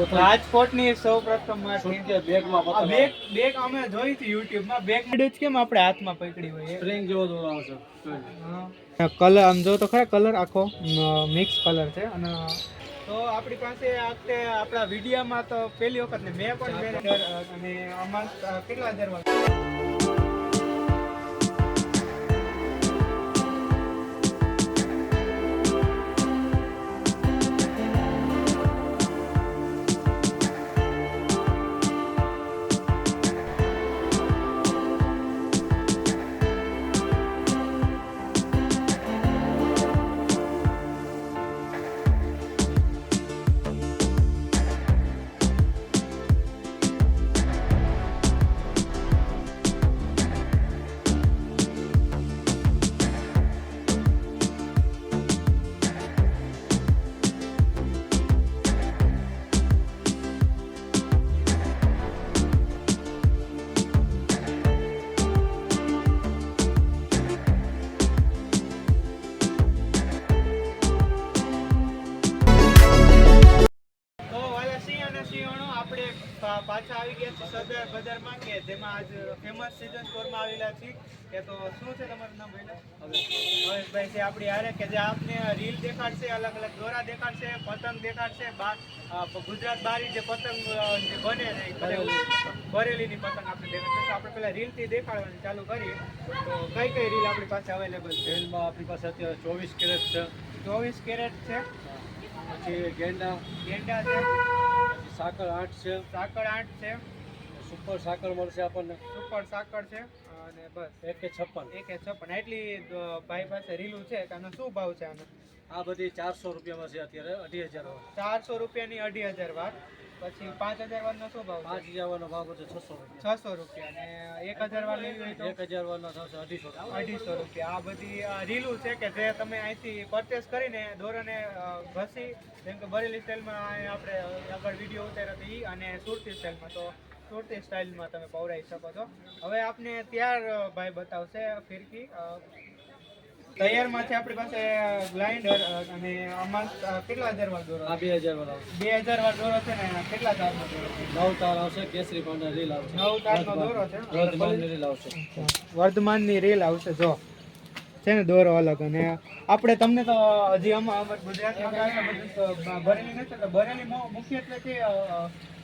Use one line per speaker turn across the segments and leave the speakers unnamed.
રાજકોટની સૌ પ્રથમ
સુટકેસ બેગમાં
બેગ બેગ અમે જોઈ હતી યુટ્યુબમાં. બેગ જ કેમ આપણે હાથમાં પકડી હોય
સ્પ્રિંગ જેવો દોરો આવશે
કલર આમ જો તો ખરા કલર આખો મિક્સ કલર છે. અને તો આપણી પાસે આ આપણા વિડીયોમાં તો પહેલી વખત ને મેં પણ અને કેટલા હજાર પાછા આવી ગયા છે સરદાર બજારમાં કે જેમાં આજ ફેમસ સિઝન સ્ટોરમાં આવેલા છીએ. કે તો શું છે તમારું નામ ભાઈ ભાઈ છે આપણી હારે કે જે આપને રીલ દેખાડશે અલગ અલગ દોરા દેખાડશે પતંગ દેખાડશે ગુજરાત બારી જે પતંગ જે બને બનેલી- બરેલીની પતંગ આપણે દેખાડશે. તો આપણે પહેલાં રીલથી દેખાડવાની ચાલુ કરીએ. તો કઈ કઈ રીલ આપણી પાસે અવેલેબલ છે?
રીલમાં આપણી પાસે અત્યારે ચોવીસ કેરેટ છે.
ચોવીસ કેરેટ છે.
પછી ગેંડા.
ગેંડા છે.
સાકર આઠ છે.
સાકર આઠ છે.
સુપર સાકર મળશે આપણને.
સુપર સાકર છે. અને બસ.
એક કે છપ્પન.
એક છપ્પન. એટલી ભાઈ પાસે રીલું છે કે આનો શું ભાવ છે આનો?
આ બધી ચારસો રૂપિયામાં છે અત્યારે અઢી હજાર
ચારસો રૂપિયાની અઢી હજાર વાર પછી પાંચ હજાર વારનો શું ભાવ
પાંચ હજાર વાળનો ભાવ છે છસો રૂપિયા.
છસો રૂપિયા. અને એક હજાર વાર લેવી હોય તો?
એક હજાર વાળનો થશે અઢીસો
અઢીસો રૂપિયા. આ બધી રીલું છે કે જે તમે અહીંથી પરચેસ કરીને ધોરણે ઘસી જેમ કે બરેલી સ્ટાઇલમાં આપણે આગળ વીડિયો ઉતાર્યો હતો એ અને સુરતી સ્ટાઇલમાં તો સુરતી સ્ટાઇલમાં તમે પવરાઈ શકો છો. હવે આપને ત્યાર ભાઈ બતાવશે ફિરકી તૈયારમાં છે આપણી પાસે ગ્લાઇન્ડર અને આમાં કેટલા હજાર વાર દોરો
આ બે હજાર વાર
બે હજાર વાર દોરો છે ને કેટલા તારનો દોરો છે?
નવ તાર આવશે કેસરી પાંડા રીલ આવશે.
નવ તારનો દોરો છે
વર્ધમાનની રીલ આવશે.
વર્ધમાનની રીલ આવશે જો. છે ને દોરો અલગ. અને આપણે તમને તો હજી અમાર ગુજરાતમાં બધું ભરેલી નથી એટલે ભરેલી મુ- મુખ્યત્વે અ,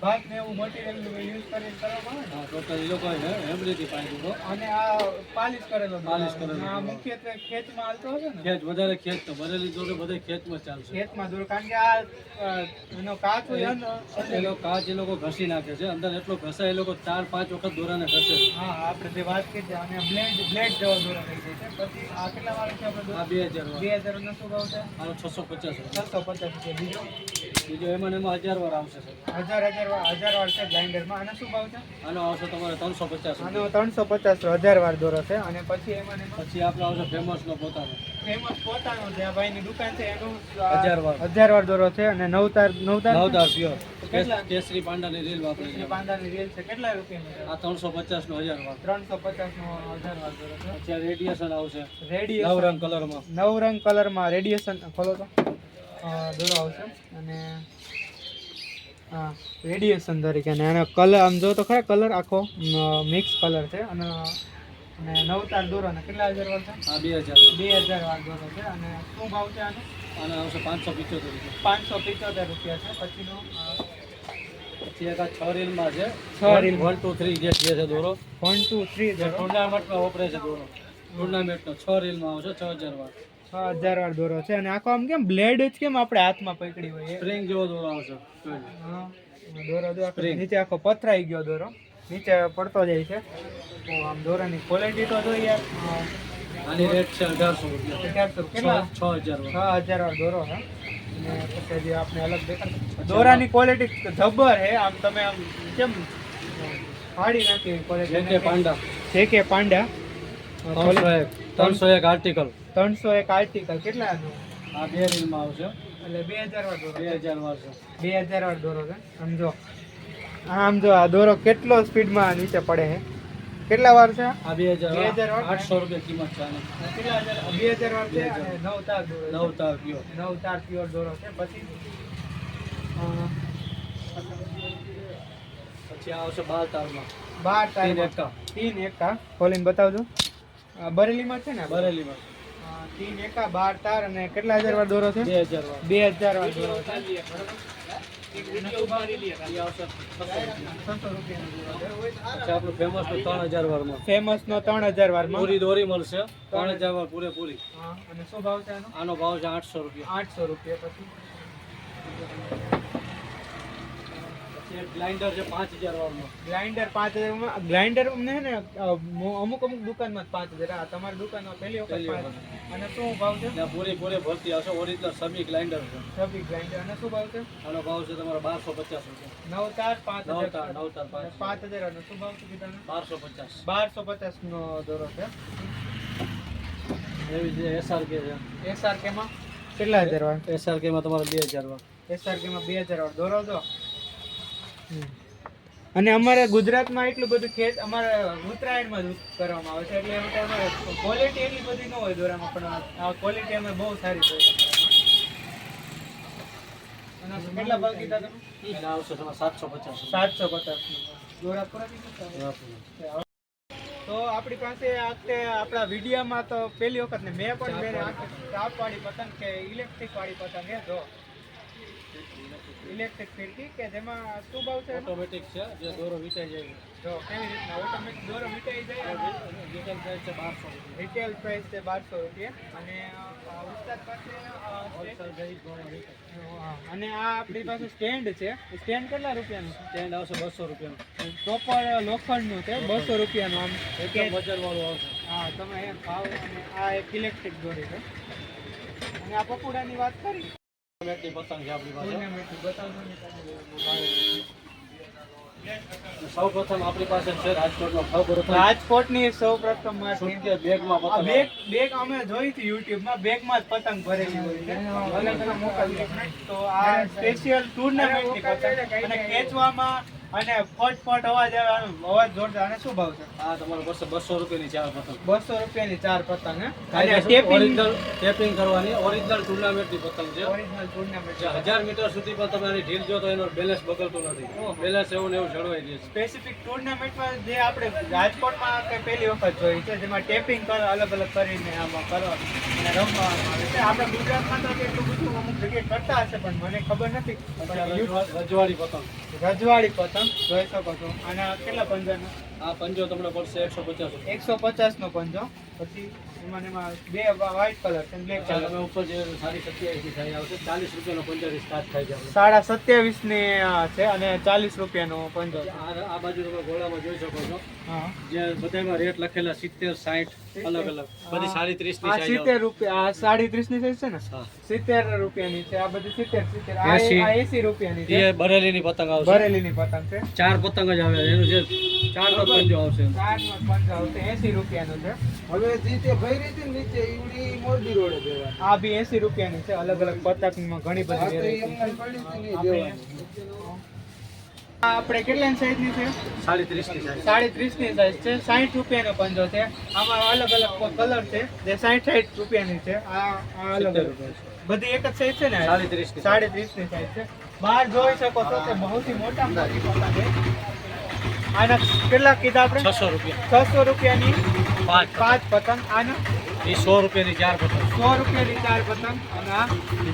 ભાત ને એવું મટીરિયલ યુઝ કરીને કરવામાં આવે
ટોટલ એ લોકો હેમરીથી પાણી દીધો.
અને આ પાલિશ કરેલો
પાલિશ કરેલો
આ મુખ્યત્વે ખેતમાં હાલતો હશે ને?
ખેત વધારે ખેત તો ભરેલી દોરો બધે ખેતમાં ચાલશે.
ખેતમાં દોરો કારણ કે આ એનો કાચ હોય
એ લોકો કાચ એ લોકો ઘસી નાખે છે. અંદર એટલો ઘસાય એ લોકો ચાર પાંચ વખત દોરાને ઘસે
હા આપણે જે વાત કરી અને બ્લેડ બ્લેડ જેવો દોરા થઈ જાય છે પછી આ કેટલા વાળો છે આપણે
આ બે હજાર
બે હજાર નો શું ભાવ છે?
છસો પચાસ
છસો પચાસ રૂપિયા. બીજો?
બીજો એમાં એમાં હજાર વાર આવશે
હજાર હજાર વાર હજાર વાર છે ગ્રાઇન્ડરમાં. આનો શું ભાવ છે?
આનો આવશે તમારે ત્રણસો પચાસ
આનો ત્રણસો પચાસ હજાર વાર દોરો છે. અને પછી એમાં
પછી આપણે આવશે ફેમસ નો પોતાનો.
ફેમસ પોતાનો આ ભાઈની દુકાન છે એનું
હજાર વાર.
હજાર વાર દોરો છે. અને નવતાર નવતાર
નવદાર પ્યોર
કેટલા?
કેસરી પાંડાની રીલ વાપરે
કેસરી
છે
પાંદાની રેલ છે. કેટલા રૂપિયાની
આ ત્રણસો પચાસ નો હજાર વાર.
ત્રણસો પચાસનો હજાર વાર દોરો છે.
અત્યારે રેડિયેશન આવશે. નવ
રેડિયેશન
રંગ કલરમાં.
નવ રંગ કલરમાં રેડિયેશન ખોલો તો. દોરો આવશે અને હા રેડિયેશન તરીકે અને એનો કલર આમ જો તો ખરા કલર આખો મિક્સ કલર છે. અને અને નવતાર દોરો ને કેટલા હજાર વાર છે?
હા બે હજાર
બે હજાર વાર દોરો છે. અને શું ભાવ છે આનો?
આનો આવશે પાંચસો પિત્યોતેર રૂપિયા.
પાંચસો પિત્યોતેર રૂપિયા છે. પછીનો
પછી એક છ રીલમાં છે.
છ રીલ.
વન ટુ થ્રી જે છે દોરો.
વન ટુ થ્રી
જે ટુર્નામેન્ટમાં વપરાય છે દોરો. ટુર્નામેન્ટનો છ રીલમાં આવશે છ હજાર વાર
હજાર વાર દોરો છે. અને આખો આમ કેમ બ્લેડ જ કેમ આપણે હાથમાં પકડી હોય
સ્પ્રિંગ જેવો દોરો આવશે.
હા, દોરો જો નીચે આખો પથરાઈ ગયો દોરો. નીચે પડતો જાય છે. આમ દોરાની ક્વોલિટી તો જોઈએ. યાર
આની રેટ છે અઢારસો
અઢારસો કેટલા?
છ હજાર
છ હજાર વાર દોરો છે પછી જે આપણે અલગ દેખાડ દોરાની ક્વોલિટી જબ્બર હે આમ તમે આમ કેમ ફાડી નાખી
જે કે પાંડા.
જે કે પાંડા.
ત્રણસો એક. ત્રણસો એક. આર્ટિકલ
ત્રણસો એક આર્ટિકલ કેટલા
આ બે રીલમાં આવશે.
એટલે બે હજાર વાર દોરો.
બે હજાર વાર
બે હજાર વાર દોરો છે. સમજો આમ જો આ દોરો કેટલો સ્પીડમાં નીચે પડે છે? કેટલા વાર છે?
આ બે હજાર
બે હજાર
આઠસો રૂપિયા કિંમત છે બે
કેટલા હજાર? બે હજાર વાર છે? નવ તાર
નવ તાર પ્યોર
નવ તાર પ્યોર દોરો છે. પછી?
પછી આવશે બાર તારમાં.
બાર તાર
એકા.
તીન એકા. ખોલીને બતાવજો. બરેલીમાં છે ને?
બરેલીમાં.
તીન એકા બાર તાર અને કેટલા હજાર વાર દોરો છે?
બે હજાર વાર.
બે હજાર વાર દોરો છે.
ફેમસ ત્રણ હજાર વારમાં.
ફેમસ નો ત્રણ હજાર વાર
પૂરી દોરી મળશે. ત્રણ હજાર વાર પૂરેપૂરી.
અને શું ભાવ છે આનો?
આનો ભાવ છે આઠસો રૂપિયા.
આઠસો રૂપિયા પછી.
ગ્લાઇન્ડર છે પાંચ હજાર વારમાં
ગ્રાઇન્ડર પાંચ હજારમાં ગ્રાઇન્ડર અમને છે ને અમુક અમુક દુકાનમાં પાંચ હજાર. આ તમારી દુકાનમાં પહેલી વખત અને શું ભાવ છે?
પૂરી પૂરે ભરતી આવશે. ઓરિજિનલ સમી ગ્લાઇન્ડર છે.
સમી ગ્રાઇન્ડર અને શું ભાવ છે?
આનો ભાવ છે તમારો બારસો પચાસ રૂપિયા.
નવ તાર પાંચ
નવ તાર નવ તાર પાંચ
પાંચ હજાર અને શું ભાવ છે કીધા?
બારસો પચાસ.
બારસો પચાસ નો દોરો છે.
એવી જે એસઆરકે છે.
એસઆરકે માં કેટલા હજાર વાળા?
એસઆરકે માં તમારે બે હજાર
એસઆરકેમાં બે હજાર દોરો દો અને અમારે ગુજરાતમાં એટલું બધું ખેત અમારે ઉત્તરાયણમાં જ કરવામાં આવે છે એટલે એમ અમારે ક્વોલિટી એટલી બધી ન હોય દોરામાં પણ આ- ક્વોલિટી અમે બહુ સારી હોય કેટલા ભાવ કીધા તમે?
સાતસો પચાસ.
સાતસો પચાસ દોરા પૂરા તો આપણી પાસે વખતે આપણા વિડીયામાં તો પહેલી વખત ને મેં પણ મેં ચાપ વાળી. પતંગ કે ઇલેક્ટ્રિક વાળી પતંગ હે જો. ઇલેક્ટ્રિક ફિરકી કે જેમાં શું ભાવ છે
ઓટોમેટિક છે જે દોરો વીટાઈ જાય.
જો કેવી રીતના? ઓટોમેટિક દોરો વીટાઈ જાય
રિટેલ પ્રાઇસ છે બારસો
રિટેલ પ્રાઇસ છે બારસો રૂપિયા. અને આ ઉસ્તાદ પાસે. અને આ આપણી પાસે સ્ટેન્ડ છે. સ્ટેન્ડ કેટલા રૂપિયાનું?
સ્ટેન્ડ આવશે બસો રૂપિયાનું.
પ્રોપર લોખંડનું છે બસો રૂપિયાનું આમ.
એકદમ વજન વાળું આવશે.
હા તમે એમ ભાવ અને આ એક ઇલેક્ટ્રિક દોરી છે. અને આ પકોડાની વાત કરી?
પતંગ છે આપણી પાસે.
ટુર્નામેન્ટની બતાવજો ને
સૌ પ્રથમ આપણી પાસે છે રાજકોટમાં સૌ પ્રથમ
રાજકોટની સૌ પ્રથમ
સુટકેસ બેગમાં પતંગ?
બેગ બેગ અમે જોઈ હતી યુટ્યુબમાં. બેગમાં જ પતંગ ભરેલી હોય છે. અલગ અલગ મોકલીએ તો આ સ્પેશિયલ ટુર્નામેન્ટની પતંગ. અને ખેંચવામાં અને ફટ ફટ અવાજ આવે આનો અવાજ જોરદાર. અને શું ભાવ છે?
આ તમારો બસો બસો રૂપિયાની ચાર પતંગ.
બસો રૂપિયાની ચાર પતંગ અને ટેપિંગ
ઓરિજિનલ ટેપિંગ કરવાની ઓરિજિનલ ટુર્નામેન્ટની પતંગ છે.
ઓરિજિનલ ટુર્નામેન્ટ
છે હજાર મીટર સુધી પણ તમે આની ઢીલ જો તો એનો બેલેન્સ બગડતો નથી. બેલેન્સ એવું ને એવું જળવાઈ રહે
સ્પેસિફિક ટુર્નામેન્ટમાં જે આપણે રાજકોટમાં કે પહેલી વખત જોઈ છે જેમાં ટેપિંગ કર અલગ અલગ કરીને આમાં કરવાનું અને રમવામાં આવે છે. આપણે ગુજરાતમાં તો એટલું બધું જગ્યાએ કરતા હશે પણ મને ખબર નથી.
રજવાડી પતંગ.
રજવાડી પતંગ જોઈ શકો છો. અને આ કેટલા પંજાનો?
આ પંજો તમને પડશે એકસો પચાસ
એકસો પચાસ નો પંજો. પછી એમાં એમાં બે વ્હાઈટ કલર છે બ્લેક કલર
ઉપર જે સાડી સત્યાવીસની થાય આવશે ચાલીસ રૂપિયાનો પંજાબી સ્ટાર્ટ થાય છે
સાડા સત્યાવીસની છે અને ચાલીસ રૂપિયાનો પંજો
આ બાજુ તમે ગોળામાં જોઈ શકો છો.
હા.
જે બધામાં રેટ લખેલા સિત્તેર સાઠ અલગ અલગ. બધી સાડી ત્રીસની
સિત્તેર રૂપિયા આ સાડી ત્રીસની સાઈઝ છે ને? સિત્તેર રૂપિયાની છે આ બધી સિત્તેર સિત્તેર.
એંસી.
રૂપિયાની છે.
બરેલી બરેલીની પતંગ આવશે.
ભરેલીની પતંગ છે.
ચાર પતંગ જ આવે એનું જે ચાર નો પંજો આવશે.
ચાર નો પંજો આવશે એસી રૂપિયાનો છે.
હવે જીતે હતી ને નીચે ઈવડી મોરબી રોડે દેવાની.
આ બી એસી રૂપિયાની છે અલગ અલગ પતંગમાં ઘણી
આ
બધી
તો
variety
એમને
છે.
પડી હતી નહીં
આપણે કેટલાની સાઈઝની છે?
સાડી ત્રીસની સાઈઝ
છે સાઠ રૂપિયાનો પંજો છે. આમાં અલગ અલગ કલર છે? જે સાઠ સાઠ રૂપિયાની છે આ અલગ અલગ. બધી એક જ સાઈઝ છે ને?
સાડી ત્રીસની
સાડી ત્રીસની સાઈઝ છે. બહાર જોઈ શકો છો તે બહુથી મોટા આના કેટલા કીધા આપણે?
છસો રૂપિયા.
છસો રૂપિયાની
પાંચ
પતંગ. આના
એ સો રૂપિયાની ચાર પતંગ
સો રૂપિયાની ચાર પતંગ અને આ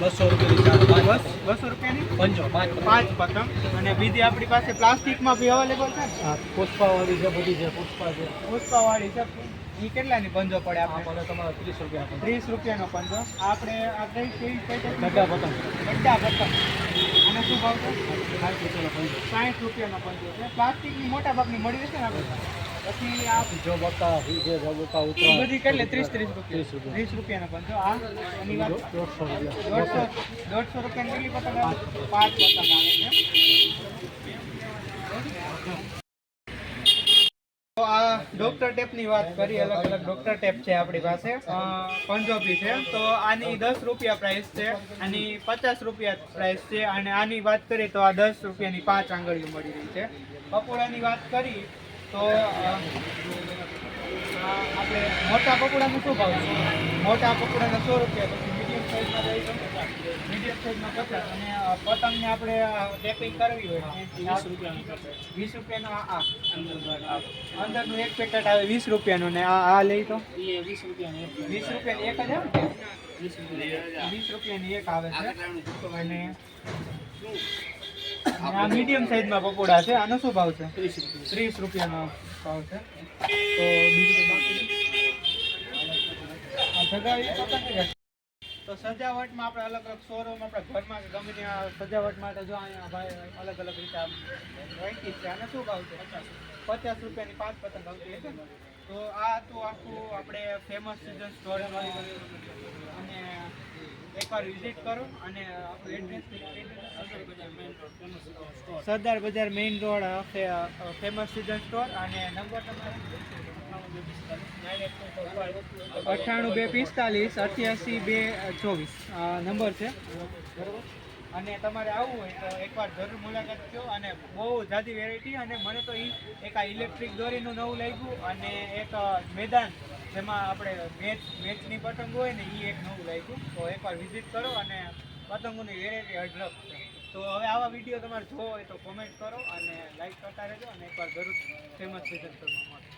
બસો રૂપિયાની ચાર
બસ બસો રૂપિયાની?
પંજો પાંચ
પાંચ પતંગ અને બીજી આપણી પાસે પ્લાસ્ટિકમાં બી અવેલેબલ છે
હા પુષ્પાવાળી છે બધી છે પુષ્પા છે.
પુષ્પાવાળી છે. એ કેટલાની પંજો પડે આપણે?
પડે તમારે ત્રીસ રૂપિયા
ત્રીસ રૂપિયાનો પંજો. આપણે આ કેવી કઈ
ગડ્ડા પતંગ
ગડ્ડા પતંગ અને શું ભાવ છે?
સાઠ રૂપિયાનો પંજો.
સાઠ રૂપિયાનો પંજો છે. પ્લાસ્ટિકની મોટા ભાગની મળી રહેશે ને આપણે? પછી આ
જો બકા જે બકા ઉતરા
બધી કેટલે? ત્રીસ ત્રીસ
ત્રીસ
રૂપિયા.
રૂપિયા.
ત્રીસ રૂપિયાનો પંજો આ એની વાત
દોઢસો રૂપિયા.
દોઢસો દોઢસો રૂપિયાની કેટલી પતંગ આવે પાંચ પતંગ આવે છે. તો આ ડોક્ટર ટેપની વાત કરી અલગ અલગ ડોક્ટર ટેપ છે આપણી પાસે. પંજાબી છે. તો આની દસ રૂપિયા પ્રાઇસ છે આની પચાસ રૂપિયા પ્રાઇસ છે અને આની વાત કરીએ તો આ દસ રૂપિયાની પાંચ આંગળીઓ મળી રહી છે. પકોડાની વાત કરી તો આપણે મોટા પકોડાનો શું ભાવ છે? મોટા પકોડાના સો રૂપિયા પછી મીડિયમ સાઈઝમાં રહી તો મીડિયમ સાઈઝમાં પચાસ. અને પતંગને આપણે ટેપિંગ કરવી હોય વીસ રૂપિયાનું આ અંદરનું એક પેકેટ આવે. વીસ રૂપિયાનું ને આ આ લઈ તો? વીસ રૂપિયાની વીસ રૂપિયાની એક જ આવે વીસ રૂપિયાની એક આવે છે. અને આ મીડિયમ સાઈઝમાં પકોડા છે. આનો શું ભાવ છે? ત્રીસ રૂપિયાનો ભાવ છે. તો બીજું તો સજાવટમાં આપણે અલગ અલગ શોરૂમ આપણે ઘરમાં કે ગમે ત્યાં સજાવટ માટે જો અહીંયા ભાઈ અલગ અલગ રીતે આમ રાખી છે. આનો શું ભાવ છે? પચાસ રૂપિયાની પાંચ પતંગ આવતી છે તો આ તો આખું આપણે ફેમસ સિઝન સ્ટોર અને એકવાર વિઝિટ કરો અને Sardar Bazaar main road famous season store અને નંબર તમારો? અઠ્ઠાણું બે પિસ્તાલીસ અઠ્યાસી બે ચોવીસ. નંબર છે? બરોબર અને તમારે આવવું હોય તો એકવાર જરૂર મુલાકાત થયો અને બહુ જાજી વેરાયટી અને મને તો એ એક આ ઇલેક્ટ્રિક દોરીનું નવું લાગ્યું અને એક મેદાન જેમાં આપણે મેચ, મેચની પતંગ હોય ને એ એક નવું લાગ્યું. તો એકવાર વિઝિટ કરો અને પતંગોની વેરાયટી અઢળક તો હવે આવા વીડિયો તમારે જોવો હોય તો કોમેન્ટ કરો અને લાઈક કરતા રહેજો અને એકવાર જરૂર ફેમસ વિઝન કરવા માટે.